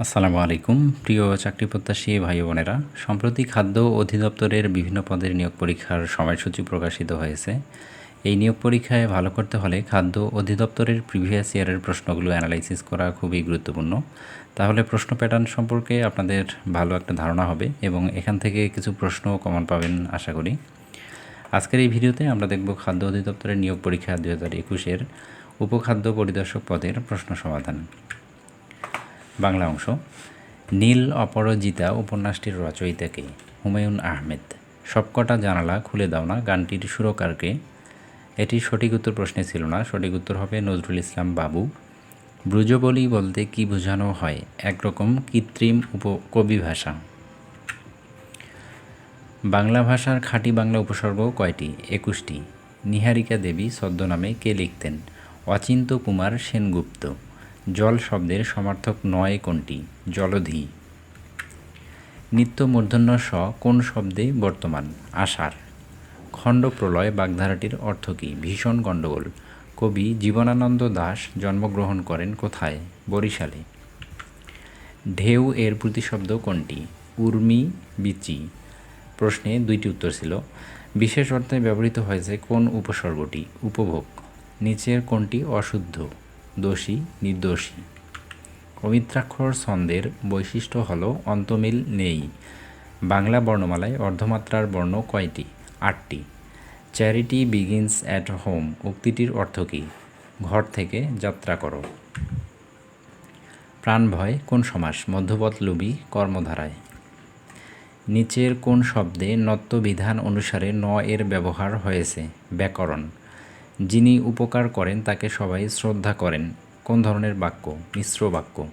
আসসালামু আলাইকুম। প্রিয় চাকরি প্রত্যাশী ভাই বোনেরা, সম্প্রতি খাদ্য অধিদপ্তরের বিভিন্ন পদের নিয়োগ পরীক্ষার সময়সূচি প্রকাশিত হয়েছে। এই নিয়োগ পরীক্ষায় ভালো করতে হলে খাদ্য অধিদপ্তরের প্রিভিয়াস ইয়ারের প্রশ্নগুলো অ্যানালাইসিস করা খুবই গুরুত্বপূর্ণ। তাহলে প্রশ্ন প্যাটার্ন সম্পর্কে আপনাদের ভালো একটা ধারণা হবে এবং এখান থেকে কিছু প্রশ্ন কমন পাবেন আশা করি। আজকের এই ভিডিওতে আমরা দেখব খাদ্য অধিদপ্তরের নিয়োগ পরীক্ষা দু হাজার একুশের উপখাদ্য পরিদর্শক পদের প্রশ্ন সমাধান। বাংলা অংশ। নীল অপরাজিতা উপন্যাসটির রচয়িতাকে হুমায়ুন আহমেদ। সবকটা জানালা খুলে দাও না, গানটির সুরকারকে এটি সঠিক উত্তর প্রশ্নে ছিল না। সঠিক উত্তর হবে নজরুল ইসলাম বাবু। ব্রুজবলি বলতে কি বোঝানো হয়? একরকম কৃত্রিম উপকবি ভাষা। বাংলা ভাষার খাঁটি বাংলা উপসর্গ কয়টি? একুশটি। নিহারিকা দেবী ছদ্মনামে কে লিখতেন? অচিন্ত কুমার সেনগুপ্ত। জল শব্দের সমার্থক নয় কোনটি? জলধি। নিত্য মূর্ধন্য স কোন শব্দে বর্তমান? আষাঢ়। খণ্ড প্রলয় বাগধারাটির অর্থ কী? ভীষণ গণ্ডগোল। কবি জীবনানন্দ দাস জন্মগ্রহণ করেন কোথায়? বরিশালে। ঢেউ এর প্রতিশব্দ কোনটি? উর্মি বিচি। প্রশ্নে দুইটি উত্তর ছিল। বিশেষ অর্থে ব্যবহৃত হয়েছে কোন উপসর্গটি? উপভোগ। নিচের কোনটি অশুদ্ধ? দোষী, নির্দোষী। অমিত্রাক্ষর ছন্দের বৈশিষ্ট্য হল অন্তমিল নেই। বাংলা বর্ণমালায় অর্ধমাত্রার বর্ণ কয়টি? আটটি। চ্যারিটি বিগিনস অ্যাট হোম উক্তিটির অর্থ কী? ঘর থেকে যাত্রা করো। প্রাণভয় কোন সমাস? মধ্যপথ লুবি কর্মধারায়। নিচের কোন শব্দে নত্যবিধান অনুসারে ন এর ব্যবহার হয়েছে। ব্যাকরণ। যিনি উপকার করেন, তাকে সবাই শ্রদ্ধা করেন। কোন ধরনের বাক্য? মিশ্র বাক্য।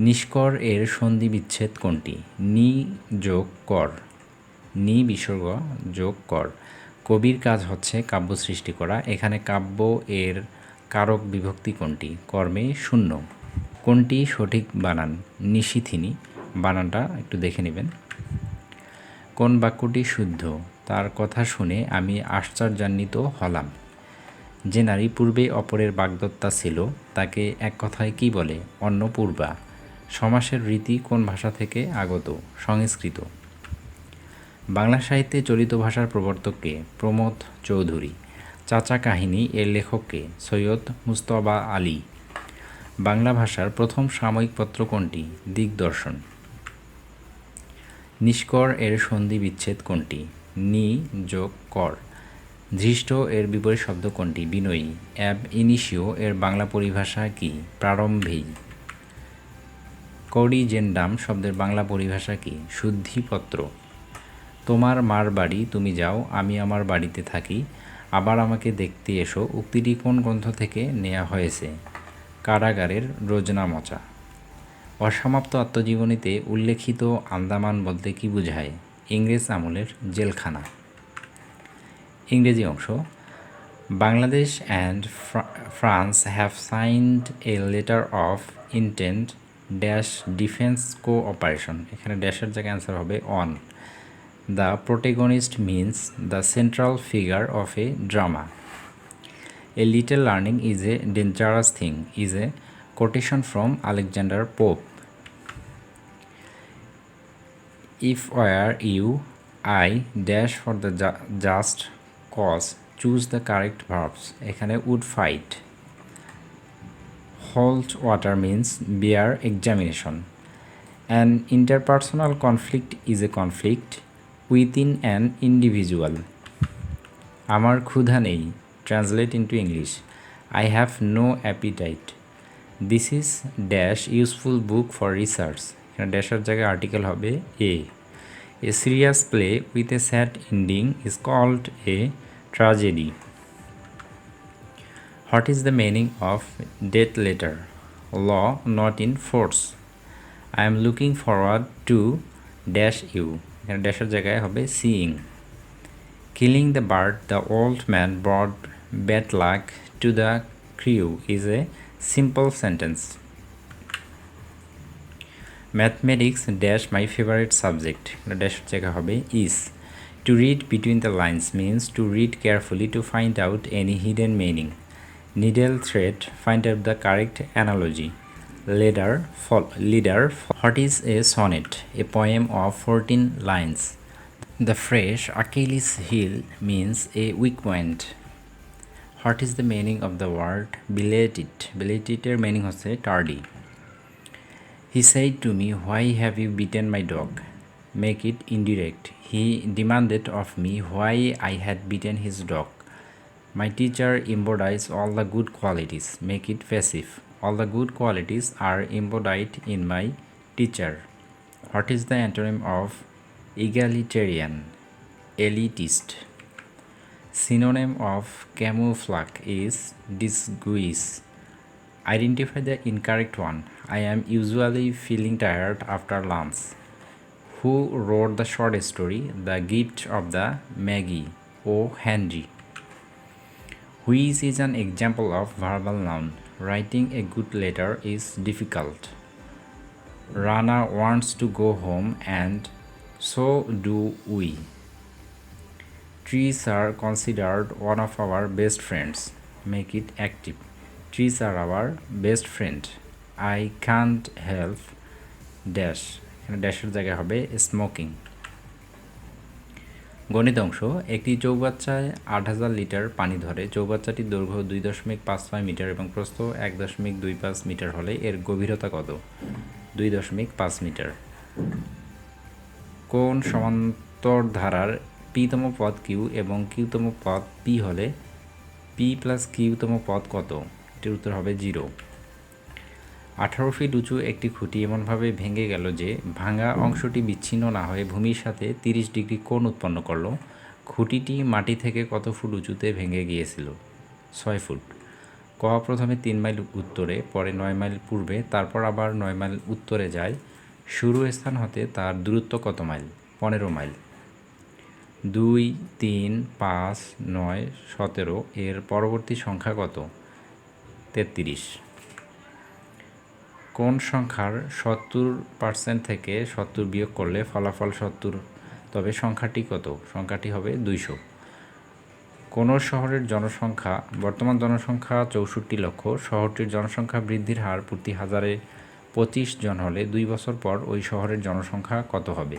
নিষ্কর এর সন্ধি বিচ্ছেদ কোনটি? নি যোগ কর। নি বিসর্গ যোগ কর। কবির কাজ হচ্ছে কাব্য সৃষ্টি করা। এখানে কাব্য এর কারক বিভক্তি কোনটি? কর্মে শূন্য। কোনটি সঠিক বানান? নিশিথিনী। বানানটা একটু দেখে নেবেন। কোন বাক্যটি শুদ্ধ? তার কথা শুনে আমি আশ্চর্যান্বিত হলাম। যে নারী পূর্বে অপরের বাগদত্তা ছিল, তাকে এক কথায় কি বলে? অন্নপূর্বা সমাসের রীতি কোন ভাষা থেকে আগত? সংস্কৃত। বাংলা সাহিত্যে চলিত ভাষার প্রবর্তককে প্রমোদ চৌধুরী। চাচা কাহিনী এর লেখককে সৈয়দ মুস্তবা আলী। বাংলা ভাষার প্রথম সাময়িক পত্র কোনটি? দিগদর্শন। নিষ্কর এর সন্ধি বিচ্ছেদ কোনটি? নি যোগ কর। ধৃষ্ট এর বিপরীত শব্দ কোনটি? বিনয়ী। অ্যাব ইনিশিও এর বাংলা পরিভাষা কি? প্রারম্ভেই। করিজেন্ডাম শব্দের বাংলা পরিভাষা কি? শুদ্ধিপত্র। তোমার মার বাড়ি, তুমি যাও, আমি আমার বাড়িতে থাকি। আবার আমাকে দেখতে এসো, উক্তিটি কোন গ্রন্থ থেকে নেওয়া হয়েছে? কারাগারের রোজনা মচা অসমাপ্ত আত্মজীবনীতে উল্লেখিত আন্দামান বলতে কি বোঝায়? ইংরেজ আমলের জেলখানা। ইংরেজি অংশ, Bangladesh and France have signed a letter of intent dash defence cooperation এখানে ড্যাশের জায়গায় অ্যান্সার হবে on the protagonist means the central figure of a drama a little learning is a dangerous thing is a quotation from Alexander Pope. If were you, I dash for the ju- just cause, choose the correct verbs. এখানে would fight. Hold water means bear examination. An interpersonal conflict is a conflict within an individual. আমার ক্ষুধা নেই translate into English I have no appetite this is dash useful book for research এখানে ড্যাশের জায়গায় article হবে a a serious play with a sad ending is called a tragedy what is the meaning of dead letter law not in force I am looking forward to dash you এখানে ড্যাশের জায়গায় হবে seeing killing the bird the old man brought bad luck to the crew is a simple sentence. Mathematics dash my favorite subject dash জায়গা হবে to read between the lines means to read carefully to find out any hidden meaning needle thread find out the correct analogy leader fol- leader what is a sonnet a poem of 14 lines the phrase achilles heel means a weak point what is the meaning of the word belated belated এর meaning হচ্ছে tardy he said to me why have you beaten my dog make it indirect he demanded of me why i had beaten his dog my teacher embodies all the good qualities. Make it passive. All the good qualities are embodied in my teacher. What is the antonym of egalitarian? Elitist. Synonym of camouflage is disguise. Identify the incorrect one. I am usually feeling tired after lunch. Who wrote the short story The Gift of the Maggie? O. Henry. Which is an example of verbal noun. Writing a good letter is difficult. Rana wants to go home and so do we. Trees are considered one of our best friends. Make it active. Trees are our best friend. I can't help dash. এখানে ড্যাশের জায়গায় হবে smoking গণিত অংশ, একটি চৌবাচ্চায় আট হাজার litre পানি ধরে চৌবাচ্চাটির দৈর্ঘ্য দুই দশমিক পাঁচ ছয় মিটার এবং প্রস্থ এক দশমিক দুই পাঁচ মিটার হলে এর গভীরতা কত দুই দশমিক পাঁচ মিটার কোন সমান্তর ধারার পিতম পদ কিউ এবং কিউতম পদ পি হলে পি প্লাস কিউতম পদ কত এটির উত্তর হবে জিরো। আঠারো ফিট উঁচু একটি খুঁটি এমনভাবে ভেঙে গেল যে ভাঙা অংশটি বিচ্ছিন্ন না হয়ে ভূমির সাথে তিরিশ ডিগ্রি কোণ উৎপন্ন করল। খুঁটিটি মাটি থেকে কত ফুট উঁচুতে ভেঙে গিয়েছিল? ছয় ফুট। ক, প্রথমে তিন মাইল উত্তরে, পরে নয় মাইল পূর্বে, তারপর আবার নয় মাইল উত্তরে যায়। শুরু স্থান হতে তার দূরত্ব কত মাইল? পনেরো মাইল। দুই, তিন, পাঁচ, নয়, সতেরো, এর পরবর্তী সংখ্যা কত? তেত্রিশ। কোন সংখ্যার সত্তর পার্সেন্ট থেকে সত্তর বিয়োগ করলে ফলাফল সত্তর? তবে সংখ্যাটি কত? সংখ্যাটি হবে দুইশো। কোনো শহরের জনসংখ্যা? বর্তমান জনসংখ্যা চৌষট্টি লক্ষ। শহরটির জনসংখ্যা বৃদ্ধির হার প্রতি হাজারে পঁচিশ জন হলে দুই বছর পর ওই শহরের জনসংখ্যা কত হবে?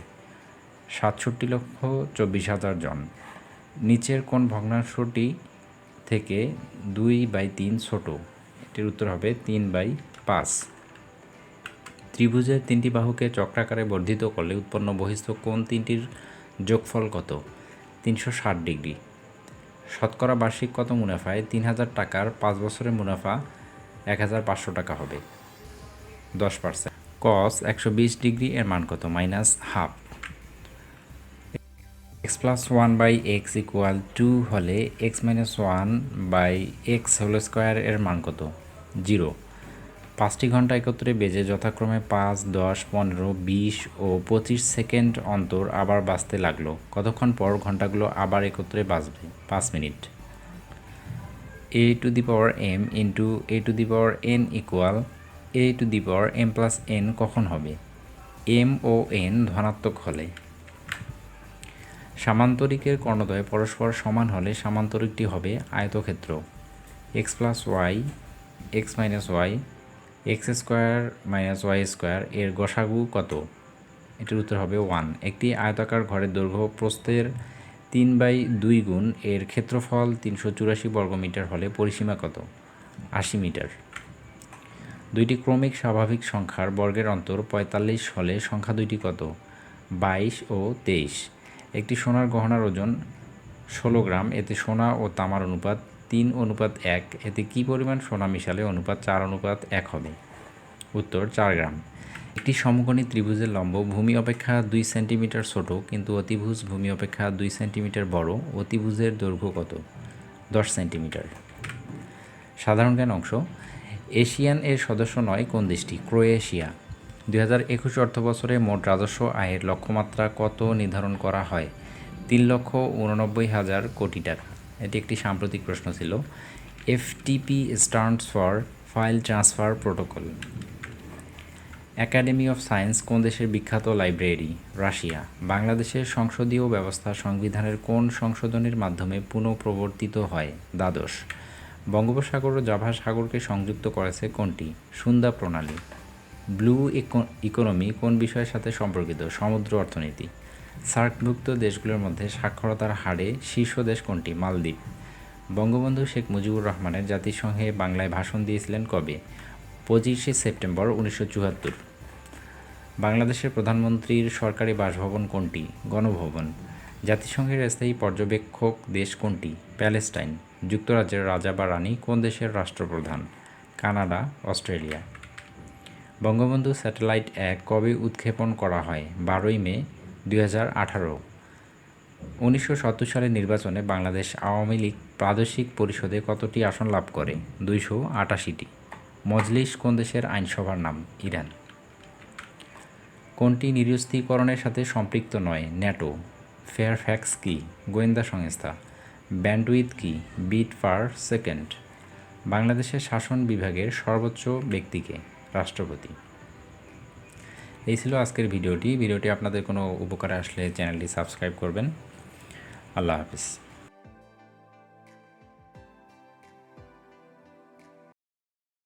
সাতষট্টি লক্ষ চব্বিশ হাজার জন। নিচের কোন ভগ্নাংশটি থেকে দুই বাই তিন ছোট? এটির উত্তর হবে তিন বাই পাঁচ। ত্রিভুজের তিনটি বাহুকে চক্রাকারে বর্ধিত করলে উৎপন্ন বহিস্থ কোন তিনটির যোগফল কত? তিনশো ষাট ডিগ্রি। শতকরা বার্ষিক কত মুনাফায়? তিন হাজার টাকার পাঁচ বছরের মুনাফা এক হাজার পাঁচশো টাকা হবে। দশ পার্সেন্ট। কস একশো বিশ ডিগ্রি এর মান কত? Minus half. X plus one by x equal to হলে x minus one by x whole square এর মান কত? জিরো। পাঁচটি ঘণ্টা একত্রে বেজে যথাক্রমে পাঁচ, দশ, পনেরো, বিশ ও পঁচিশ সেকেন্ড অন্তর আবার বাজতে লাগল। কতক্ষণ পর ঘন্টাগুলো আবার একত্রে বাজবে? পাঁচ minute. A to the power m into a to the power n equal a to the power m plus n কখন হবে? এম ও এন ধনাত্মক হলে। সামান্তরিকের কর্ণদ্বয় পরস্পর সমান হলে সামান্তরিকটি হবে আয়তক্ষেত্র। X plus y x minus y, x square minus y square, এর গসাগু কত? এটির উত্তর হবে ওয়ান। একটি আয়তাকার ঘরের দৈর্ঘ্য প্রস্থের তিন বাই দুই গুণ, এর ক্ষেত্রফল তিনশো চুরাশি বর্গমিটার হলে পরিসীমা কত? আশি মিটার। দুইটি ক্রমিক স্বাভাবিক সংখ্যার বর্গের অন্তর পঁয়তাল্লিশ হলে সংখ্যা দুইটি কত? বাইশ ও তেইশ। একটি সোনার গহনার ওজন ষোলো গ্রাম, এতে সোনা ও তামার অনুপাত তিন অনুপাত এক, এতে কী পরিমাণ সোনা মিশালে অনুপাত চার, অনুপাত এক হবে? উত্তর, চার গ্রাম। একটি সমকোণী ত্রিভুজের লম্ব ভূমি অপেক্ষা দুই সেন্টিমিটার ছোট, কিন্তু অতিভুজ ভূমি অপেক্ষা দুই সেন্টিমিটার বড়, অতিভুজের দৈর্ঘ্য কত? দশ সেন্টিমিটার। সাধারণ জ্ঞান অংশ। এশিয়ান এর সদস্য নয় কোন দেশটি? ক্রোয়েশিয়া। দুই হাজার একুশ অর্থ বছরে মোট রাজস্ব আয়ের লক্ষ্যমাত্রা কত নির্ধারণ করা হয়? তিন লক্ষ উননব্বই হাজার কোটি টাকা। এটি একটি সাম্প্রতিক প্রশ্ন ছিল। FTP stands for file transfer protocol academy of science কোন দেশের বিখ্যাত লাইব্রেরি রাশিয়া। বাংলাদেশের সংসদীয় ব্যবস্থা সংবিধানের কোন সংশোধনের মাধ্যমে পুনঃপ্রবর্তিত হয়? দ্বাদশ। বঙ্গোপসাগর ও জাভা সাগরকে সংযুক্ত করেছে কোনটি? সুন্দা প্রণালী। ব্লু ইকো- ইকোনমি কোন বিষয়ের সাথে সম্পর্কিত? সমুদ্র অর্থনীতি। সার্কভুক্ত দেশগুলোর মধ্যে সাক্ষরতার হারে শীর্ষ দেশ কোনটি? মালদ্বীপ। বঙ্গবন্ধু শেখ মুজিবুর রহমানের জাতিসংঘে বাংলায় ভাষণ দিয়েছিলেন কবে? পঁচিশে সেপ্টেম্বর উনিশশো চুয়াত্তর। বাংলাদেশের প্রধানমন্ত্রীর সরকারি বাসভবন কোনটি? গণভবন। জাতিসংঘের স্থায়ী পর্যবেক্ষক দেশ কোনটি? প্যালেস্টাইন। যুক্তরাজ্যের রাজা বা রানী কোন দেশের রাষ্ট্রপ্রধান? Canada, Australia. বঙ্গবন্ধু স্যাটেলাইট এক কবে উৎক্ষেপণ করা হয়? বারোই মে দুই হাজার আঠারো। উনিশশো সত্তর সালের নির্বাচনে বাংলাদেশ আওয়ামী লীগ প্রাদেশিক পরিষদে কতটি আসন লাভ করে? দুইশো আটাশিটি। মজলিস কোন দেশের আইনসভার নাম? ইরান। কোনটি নিরস্ত্রীকরণের সাথে সম্পৃক্ত নয়? ন্যাটো। ফেয়ারফ্যাক্স কি? গোয়েন্দা সংস্থা। ব্যান্ডউইথ কি? Bit per second. বাংলাদেশের শাসন বিভাগের সর্বোচ্চ ব্যক্তিকে রাষ্ট্রপতি। এই ছিল আজকের ভিডিওটি। ভিডিওটি আপনাদের কোনো উপকারে আসলে চ্যানেলটি সাবস্ক্রাইব করবেন। আল্লাহ হাফিজ।